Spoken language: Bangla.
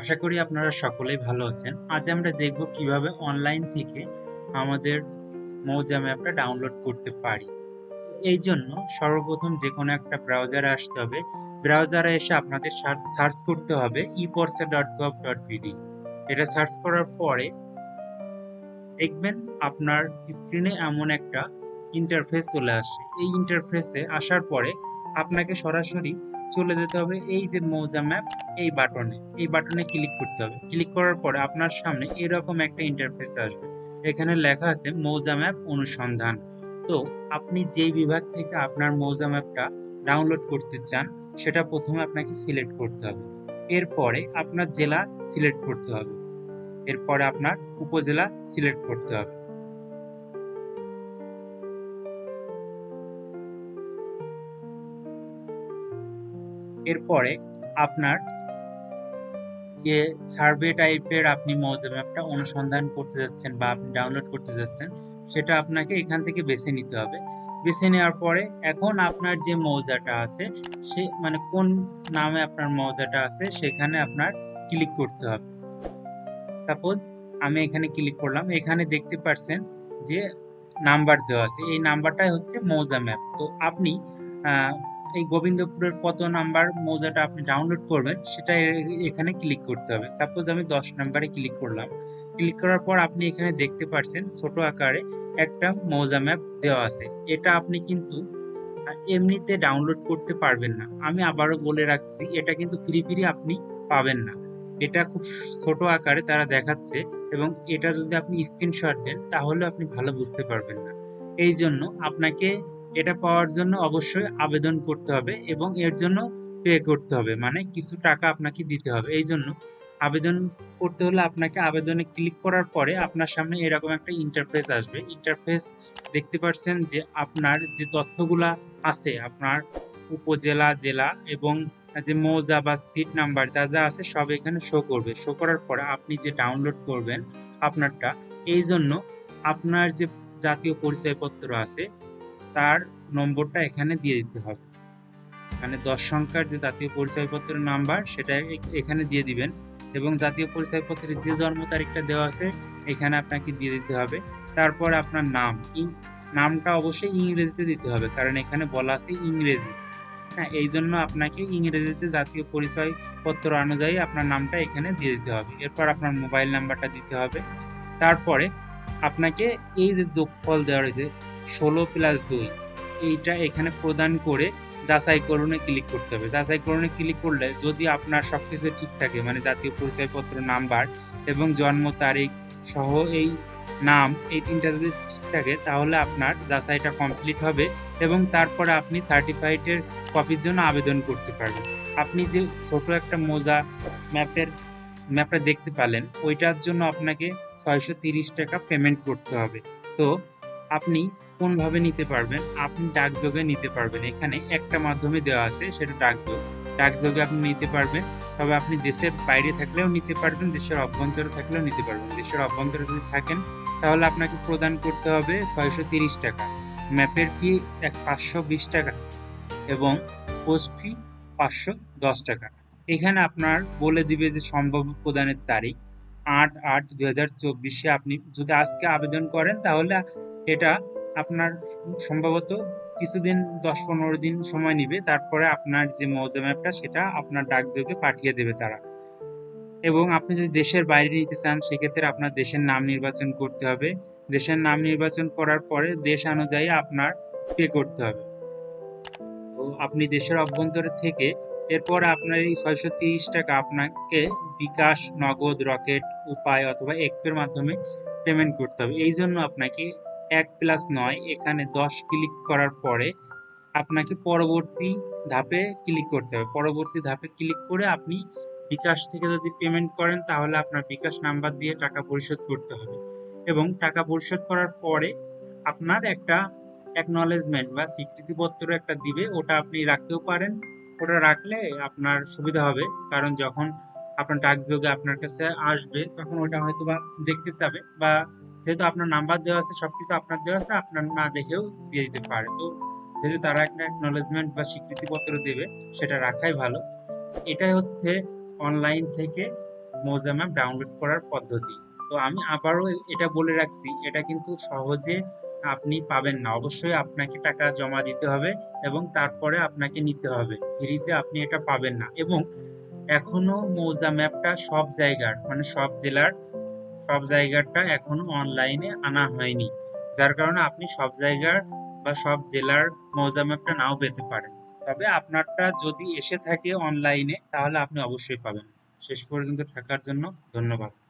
আশা করি আপনারা সকলেই ভালো আছেন। আজ আমরা দেখব কীভাবে অনলাইন থেকে আমাদের মৌজা ম্যাপটা ডাউনলোড করতে পারি। এই জন্য সর্বপ্রথম যে কোনো একটা ব্রাউজারে আসতে হবে। ব্রাউজারে এসে আপনাদের সার্চ করতে হবে eporcha dot gov dot BD এটা সার্চ করার পরে দেখবেন আপনার স্ক্রিনে এমন একটা ইন্টারফেস চলে আসে। এই ইন্টারফেসে আসার পরে আপনাকে সরাসরি চলে যেতে হবে এই যে মৌজা ম্যাপ, এই বাটনে। এই বাটনে ক্লিক করতে হবে। ক্লিক করার পরে আপনার সামনে এরকম একটা ইন্টারফেস আসবে। এখানে লেখা আছে মৌজা ম্যাপ অনুসন্ধান। তো আপনি যেই বিভাগ থেকে আপনার মৌজা ম্যাপটা ডাউনলোড করতে চান, সেটা প্রথমে আপনাকে সিলেক্ট করতে হবে। এরপরে আপনার জেলা সিলেক্ট করতে হবে। এরপরে আপনার উপজেলা সিলেক্ট করতে হবে। এরপরে আপনার যে সার্ভে টাইপের আপনি মৌজা ম্যাপটা অনুসন্ধান করতে যাচ্ছেন বা আপনি ডাউনলোড করতে যাচ্ছেন, সেটা আপনাকে এখান থেকে বেছে নিতে হবে। বেছে নেওয়ার পরে এখন আপনার যে মৌজাটা আছে, সে মানে কোন নামে আপনার মৌজাটা আছে, সেখানে আপনার ক্লিক করতে হবে। সাপোজ আমি এখানে ক্লিক করলাম। এখানে দেখতে পারছেন যে নাম্বার দেওয়া আছে। এই নাম্বারটাই হচ্ছে মৌজা ম্যাপ। তো আপনি এই গোবিন্দপুরের কত নাম্বার মৌজাটা আপনি ডাউনলোড করবেন সেটা এখানে ক্লিক করতে হবে। সাপোজ আমি ১০ নাম্বারে ক্লিক করলাম। ক্লিক করার পর আপনি এখানে দেখতে পারছেন ছোট আকারে একটা মৌজা ম্যাপ দেওয়া আছে। এটা আপনি কিন্তু এমনিতে ডাউনলোড করতে পারবেন না। আমি আবারও বলে রাখছি এটা কিন্তু ফ্রি, ফ্রি আপনি পাবেন না। এটা খুব ছোট আকারে তারা দেখাচ্ছে এবং এটা যদি আপনি স্ক্রিনশট দেন তাহলে আপনি ভালো বুঝতে পারবেন না। এই জন্য আপনাকে এটা পাওয়ার জন্য অবশ্যই আবেদন করতে হবে এবং এর জন্য পে করতে হবে। মানে কিছু টাকা আপনাকে দিতে হবে। এই জন্য আবেদন করতে হলে আপনাকে আবেদনে ক্লিক করার পরে আপনার সামনে এরকম একটা ইন্টারফেস আসবে। ইন্টারফেস দেখতে পারছেন যে আপনার যে তথ্যগুলা আছে আপনার উপজেলা, জেলা এবং যে মৌজা বা সিট নাম্বার যা, যা আছে সব এখানে শো করবে। শো করার পরে আপনি যে ডাউনলোড করবেন আপনারটা এই জন্য আপনার যে জাতীয় পরিচয়পত্র আছে তার নম্বরটা এখানে দিয়ে দিতে হবে। মানে ১০ সংখ্যার যে জাতীয় পরিচয়পত্রের নাম্বার, সেটা এখানে দিয়ে দিবেন এবং জাতীয় পরিচয়পত্রের যে জন্ম তারিখটা দেওয়া আছে, এখানে আপনাকে দিয়ে দিতে হবে। তারপর আপনার নাম নামটা অবশ্যই ইংরেজিতে দিতে হবে। কারণ এখানে বলা আছে ইংরেজি। হ্যাঁ? এই জন্য আপনাকে ইংরেজিতে জাতীয় পরিচয়পত্র অনুযায়ী আপনার নামটা এখানে দিয়ে দিতে হবে। এরপর আপনার মোবাইল নাম্বারটা দিতে হবে। তারপরে আপনাকে এই যে যোগফল দেওয়া রয়েছে ১৬ প্লাস দুই এইটা এখানে প্রদান করে যাচাইকরণে ক্লিক করতে হবে। যাচাইকরণে ক্লিক করলে যদি আপনার সব কিছু ঠিক থাকে মানে জাতীয় পরিচয়পত্র নাম্বার এবং জন্ম তারিখ সহ এই নাম, এই ৩ টা যদি ঠিক থাকে, তাহলে আপনার যাচাইটা কমপ্লিট হবে এবং তারপরে আপনি সার্টিফাইডের কপির জন্য আবেদন করতে পারবেন। আপনি যে ছোট একটা মোজা ম্যাপের, ম্যাপটা দেখতে পেলেন, ওইটার জন্য আপনাকে ৳৬৩০ পেমেন্ট করতে হবে। তো আপনি কোনভাবে নিতে পারবেন? আপনি ডাকযোগে নিতে পারবেন। এখানে একটা মাধ্যমে দেওয়া আছে সেটা ডাকযোগ। ডাকযোগে আপনি নিতে পারবেন। তবে আপনি দেশের বাইরে থাকলেও নিতে পারবেন, দেশের অভ্যন্তরে থাকলেও নিতে পারবেন। দেশের অভ্যন্তরে যদি থাকেন তাহলে আপনাকে প্রদান করতে হবে ৳৬৩০ ম্যাপের ফি এক ৳৫২০ এবং পোস্ট ফি ৳৫১০ এখানে আপনার বলে দিবে যে সম্ভাব্য প্রদানের তারিখ আট আট দু হাজার চব্বিশে আপনি যদি আজকে আবেদন করেন তাহলে এটা আপনার সম্ভবত কিছুদিন দশ পনেরো দিন সময় নিবে। তারপরে আপনার যে মৌজা ম্যাপটা সেটা আপনার ডাকযোগে পাঠিয়ে দেবে তারা। এবং আপনি যদি দেশের বাইরে নিতে চান সেক্ষেত্রে আপনার দেশের নাম নির্বাচন করতে হবে। দেশের নাম নির্বাচন করার পরে দেশ অনুযায়ী আপনার পে করতে হবে। তো আপনি দেশের অভ্যন্তরে থেকে এরপর আপনার এই ৳৬৩০ আপনাকে বিকাশ, নগদ, রকেট, উপায় অথবা এক্সপের মাধ্যমে পেমেন্ট করতে হবে। এই জন্য আপনাকে ১ প্লাস নয়, এখানে ১০ ক্লিক করার পরে আপনাকে পরবর্তী ধাপে ক্লিক করতে হবে। পরবর্তী ধাপে ক্লিক করে আপনি বিকাশ থেকে যদি পেমেন্ট করেন, তাহলে আপনার বিকাশ নাম্বার দিয়ে টাকা পরিশোধ করতে হবে এবং টাকা পরিশোধ করার পরে আপনার একটা অ্যাকনলেজমেন্ট বা স্বীকৃতিপত্র একটা দিবে, ওটা আপনি রাখতেও পারেন। ওটা রাখলে আপনার সুবিধা হবে। কারণ যখন আপনার ডাকযোগে আপনার কাছে আসবে, তখন ওটা হয়তো বা দেখতে চাবে বা যেহেতু আপনার নাম্বার দেওয়া আছে, সবকিছু আপনার দেওয়া আছে, আপনার না দেখেও দিয়ে দিতে পারে। তো যেহেতু তারা একটা অ্যাকনলেজমেন্ট বা স্বীকৃতিপত্র দেবে, সেটা রাখাই ভালো। এটাই হচ্ছে অনলাইন থেকে মৌজা ম্যাপ ডাউনলোড করার পদ্ধতি তো আমি আবারও এটা বলে রাখছি, এটা কিন্তু সহজে আপনি পাবেন না অবশ্যই আপনাকে টাকা জমা দিতে হবে এবং তারপরে আপনাকে নিতে হবে ফ্রিতে আপনি এটা পাবেন না এবং এখনও মৌজা ম্যাপটা সব জায়গার মানে সব জেলার সব জায়গাটা এখনও অনলাইনে আনা হয়নি। যার কারণে আপনি সব জায়গার বা সব জেলার মৌজা ম্যাপটা নাও পেতে পারেন। তবে আপনারটা যদি এসে থাকে অনলাইনে তাহলে আপনি অবশ্যই পাবেন। শেষ পর্যন্ত থাকার জন্য ধন্যবাদ।